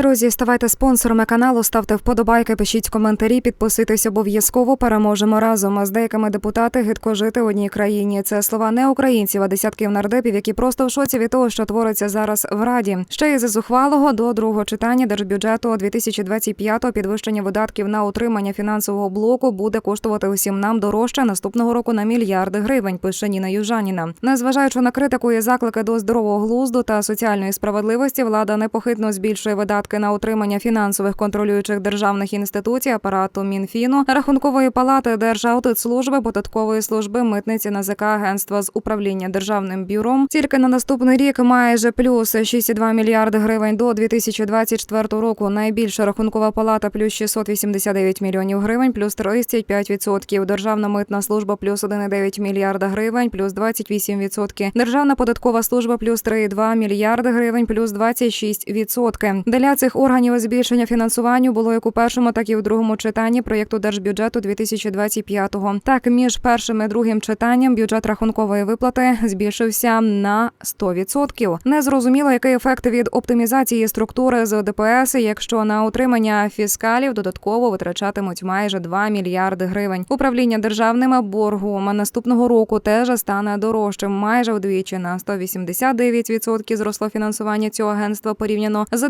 Друзі, ставайте спонсорами каналу, ставте вподобайки, пишіть коментарі, підписуйтесь обов'язково. Переможемо разом. З деякими депутати гидко жити в одній країні. Це слова не українців, а десятків нардепів, які просто в шоці від того, що твориться зараз в раді. Ще із зухвалого до другого читання держбюджету 2025-го підвищення видатків на утримання фінансового блоку буде коштувати усім нам дорожче наступного року на мільярди гривень. Пише Ніна Южаніна. Незважаючи на критику і заклики до здорового глузду та соціальної справедливості, влада непохитно збільшує видатки на утримання фінансових контролюючих державних інституцій, апарату Мінфіну, рахункової палати, Держаудитслужби, податкової служби, митниці НАЗК, агентства з управління державним бюром. Тільки на наступний рік майже плюс 6,2 мільярди гривень до 2024 року. Найбільша рахункова палата плюс 689 мільйонів гривень, плюс 35%. Державна митна служба плюс 1,9 мільярда гривень, плюс 28%. Державна податкова служба плюс 3,2 мільярди гривень, плюс 26%. Для цих органів збільшення фінансування було як у першому, так і у другому читанні проєкту держбюджету 2025-го. Так, між першим і другим читанням бюджет рахункової виплати збільшився на 100%. Незрозуміло, який ефект від оптимізації структури з ДПС, якщо на утримання фіскалів додатково витрачатимуть майже 2 мільярди гривень. Управління державним боргом наступного року теж стане дорожчим майже вдвічі на 189% зросло фінансування цього агентства порівняно з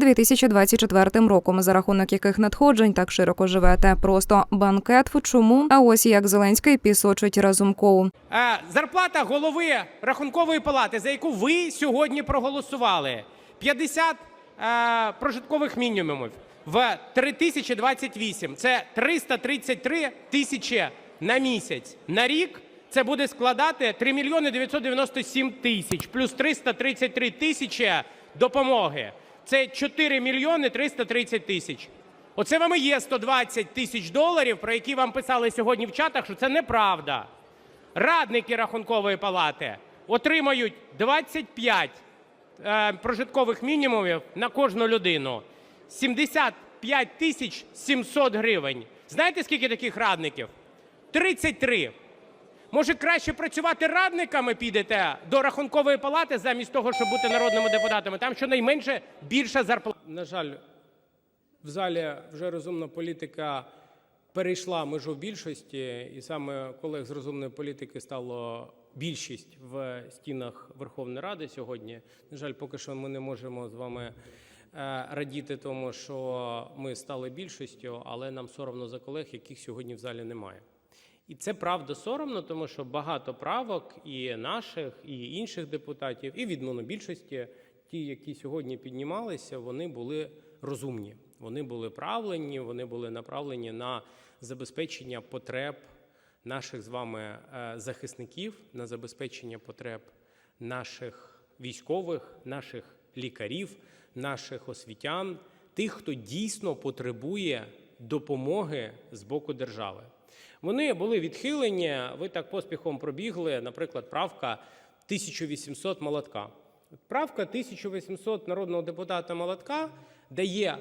2024 роком, за рахунок яких надходжень так широко живете. Просто банкет. Чому? А ось як Зеленський пісочить разумкову. Е, Зарплата голови рахункової палати, за яку ви сьогодні проголосували, 50 е, прожиткових мінімумів в 3028. Це 333 тисячі на місяць. На рік це буде складати 3 мільйони 997 тисяч плюс 333 тисячі допомоги. Це 4 мільйони 330 тисяч. Оце вам і є 120 тисяч доларів, про які вам писали сьогодні в чатах, що це неправда. Радники рахункової палати отримають 25 е, прожиткових мінімумів на кожну людину. 75 тисяч 700 гривень. Знаєте, скільки таких радників? 33. Може, краще працювати радниками підете до рахункової палати замість того, щоб бути народними депутатами. Там щонайменше більша зарплата. На жаль, в залі вже розумна політика перейшла межу більшості, і саме колег з розумної політики стало більшість в стінах Верховної Ради сьогодні. На жаль, поки що ми не можемо з вами е, радіти тому, що ми стали більшістю, але нам соромно за колег, яких сьогодні в залі немає. І це правда соромно, тому що багато правок і наших, і інших депутатів, і від монобільшості, ті, які сьогодні піднімалися, вони були розумні. Вони були правлені, вони були направлені на забезпечення потреб наших з вами е, захисників, на забезпечення потреб наших військових, наших лікарів, наших освітян, тих, хто дійсно потребує допомоги з боку держави. Вони були відхилені. Ви так поспіхом пробігли, наприклад, правка 1800 молотка. Правка 1800 народного депутата молотка дає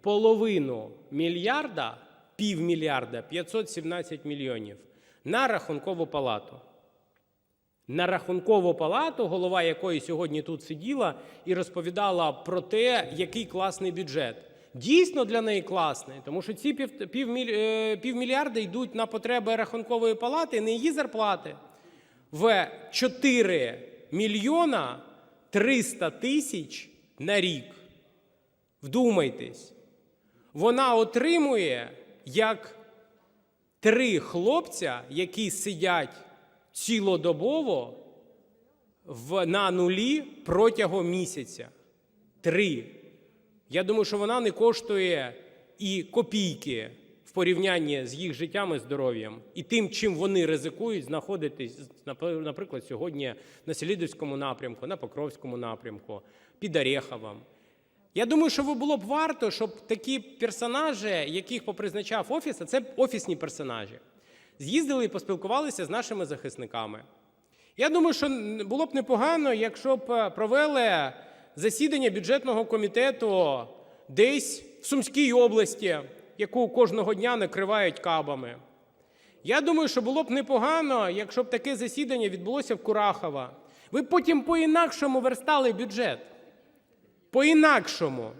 половину мільярда, півмільярда 517 мільйонів на рахункову палату. На рахункову палату, голова якої сьогодні тут сиділа і розповідала про те, який класний бюджет. Дійсно для неї класний, тому що ці пів, е, півмільярда йдуть на потреби рахункової палати, не її зарплати. В 4 мільйона 300 тисяч на рік. Вдумайтесь, вона отримує як три хлопця, які сидять цілодобово в, на нулі протягом місяця. Три. Я думаю, що вона не коштує і копійки в порівнянні з їх життям і здоров'ям, і тим, чим вони ризикують знаходитись, наприклад, сьогодні на Селідівському напрямку, на Покровському напрямку, під Ореховом. Я думаю, що було б варто, щоб такі персонажі, яких попризначав офіс, а це офісні персонажі, з'їздили і поспілкувалися з нашими захисниками. Я думаю, що було б непогано, якщо б е, провели засідання бюджетного комітету десь в Сумській області, яку кожного дня накривають кабами. Я думаю, що було б непогано, якщо б таке засідання відбулося в Курахова. Ви потім по-інакшому верстали бюджет. По-інакшому.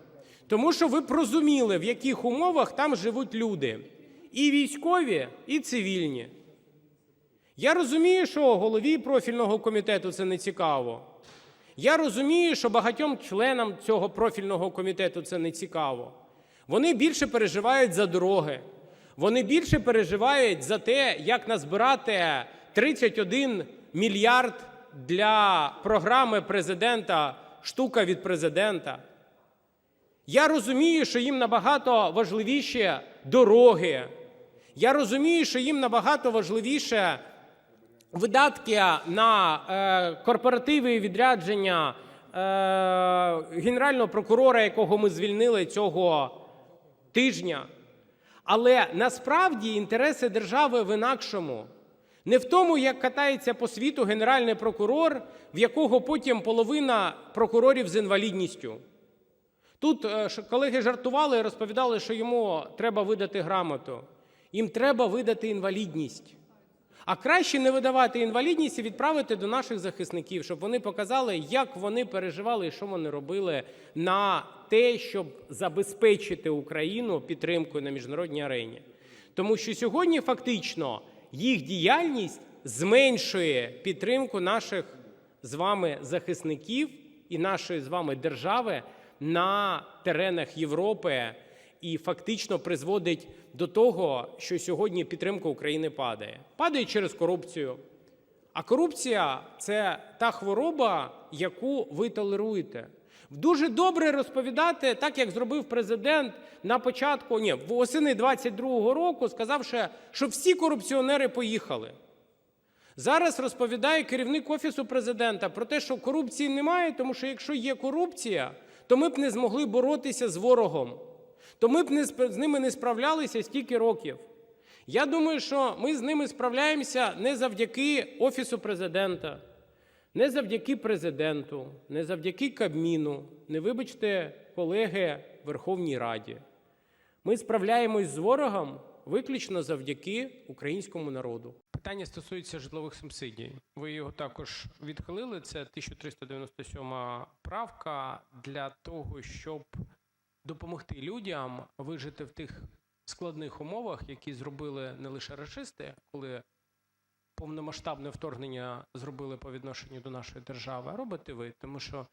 Тому що ви б розуміли, в яких умовах там живуть люди. І військові, і цивільні. Я розумію, що голові профільного комітету це не цікаво. Я розумію, що багатьом членам цього профільного комітету це не цікаво. Вони більше переживають за дороги. Вони більше переживають за те, як назбирати 31 мільярд для програми президента штука від президента. Я розумію, що їм набагато важливіші дороги. Я розумію, що їм набагато важливіше видатки на е, корпоративи і відрядження е, генерального прокурора, якого ми звільнили цього тижня. Але насправді інтереси держави в інакшому. Не в тому, як катається по світу генеральний прокурор, в якого потім половина прокурорів з інвалідністю. Тут е, колеги жартували і розповідали, що йому треба видати грамоту. Їм треба видати інвалідність. А краще не видавати інвалідність і відправити до наших захисників, щоб вони показали, як вони переживали і що вони робили на те, щоб забезпечити Україну підтримкою на міжнародній арені. Тому що сьогодні фактично їх діяльність зменшує підтримку наших з вами захисників і нашої з вами держави на теренах Європи і фактично призводить до того, що сьогодні підтримка України падає. Падає через корупцію. А корупція це та хвороба, яку ви толеруєте. Дуже добре розповідати, так як зробив президент на початку, ні, восени 22-го року, сказавши, що всі корупціонери поїхали. Зараз розповідає керівник Офісу президента про те, що корупції немає, тому що якщо є корупція, то ми б не змогли боротися з ворогом, то ми б не, з ними не справлялися стільки років. Я думаю, що ми з ними справляємося не завдяки Офісу президента, не завдяки президенту, не завдяки Кабміну, не вибачте, колеги Верховній Раді. Ми справляємось з ворогом виключно завдяки українському народу. Питання стосується житлових субсидій. Ви його також відхилили. Це 1397 правка для того, щоб допомогти людям вижити в тих складних умовах, які зробили не лише рашисти, коли повномасштабне вторгнення зробили по відношенню до нашої держави, а робите ви, тому що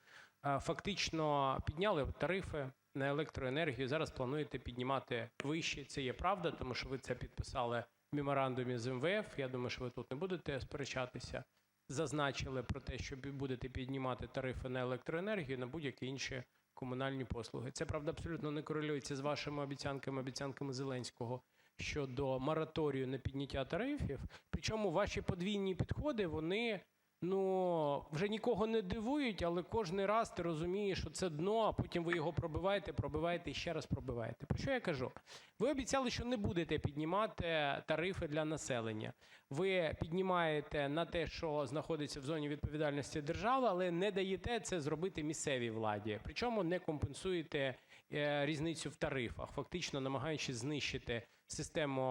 е, фактично підняли тарифи на електроенергію. Зараз плануєте піднімати вище. Це є правда, тому що ви це підписали в меморандумі з МВФ. Я думаю, що ви тут не будете сперечатися. Зазначили про те, що будете піднімати тарифи на електроенергію на будь-які інші комунальні послуги. Це правда абсолютно не корелюється з вашими обіцянками, обіцянками Зеленського щодо мораторію на підняття тарифів. Причому ваші подвійні підходи, вони ну вже нікого не дивують, але кожен раз ти розумієш, що це дно, а потім ви його пробиваєте, пробиваєте і ще раз пробиваєте. Про що я кажу? Ви обіцяли, що не будете піднімати тарифи для населення. Ви піднімаєте на те, що знаходиться в зоні відповідальності держави, але не даєте це зробити місцевій владі. Причому не компенсуєте різницю в тарифах, фактично намагаючись знищити систему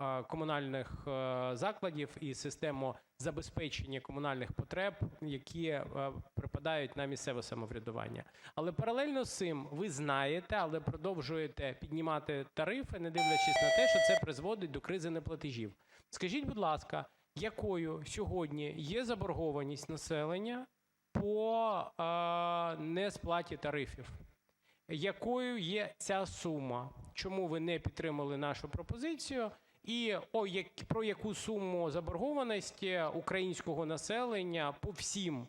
е, комунальних е, закладів і систему забезпечення комунальних потреб, які е, припадають на місцеве самоврядування. Але паралельно з цим ви знаєте, але продовжуєте піднімати тарифи, не дивлячись на те, що це призводить до кризи неплатежів. Скажіть, будь ласка, якою сьогодні є заборгованість населення по е, несплаті тарифів? Якою є ця сума? Чому ви не підтримали нашу пропозицію? І о, як, про яку суму заборгованості українського населення по всім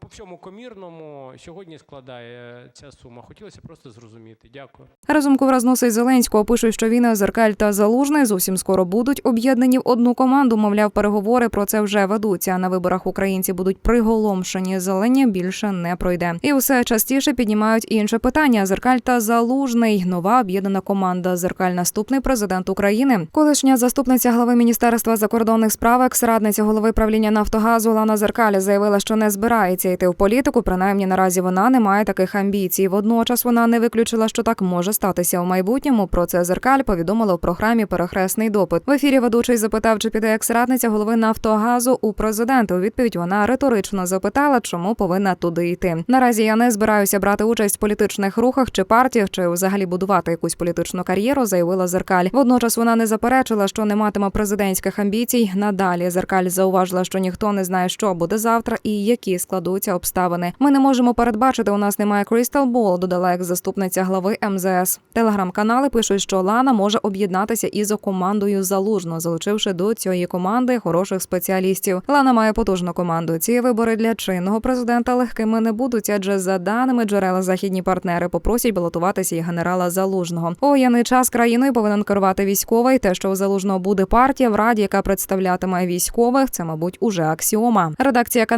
по всьому комірному сьогодні складає ця сума? Хотілося просто зрозуміти. Дякую. Разумков розносить Зеленського. Пишуть, що він, Зеркаль та Залужний зовсім скоро будуть об'єднані в одну команду. Мовляв, переговори про це вже ведуться. На виборах українці будуть приголомшені. Зелені більше не пройде. І усе частіше піднімають інше питання. Зеркаль та Залужний. Нова об'єднана команда. Зеркаль наступний президент України. Колишня заступниця глави міністерства закордонних справ, екс-радниця голови правління Нафтогазу Лана Зеркаль заявила, заявила, що не збирається йти в політику. Принаймні наразі вона не має таких амбіцій. Водночас вона не виключила, що так може статися у майбутньому. Про це зеркаль повідомила в програмі Перехресний допит. В ефірі ведучий запитав, чи піде екс-радниця голови Нафтогазу у президенти. У відповідь вона риторично запитала, чому повинна туди йти. Наразі я не збираюся брати участь в політичних рухах чи партіях, чи взагалі будувати якусь політичну кар'єру, заявила зеркаль. Водночас вона не заперечила, що не матиме президентських амбіцій. Надалі зеркаль зауважила, що ніхто не знає, що буде завтра і які складуться обставини. Ми не можемо передбачити. У нас немає Crystal Ball, додала як заступниця глави МЗС. Телеграм-канали пишуть, що Лана може об'єднатися із командою залужно, залучивши до цієї команди хороших спеціалістів. Лана має потужну команду. Ці вибори для чинного президента легкими не будуть, адже за даними джерела західні партнери попросять балотуватися і генерала залужного. Воєнний час країною повинен керувати військовий. Те, що у залужного буде партія в раді, яка представлятиме військових, це мабуть уже аксіома. Редакція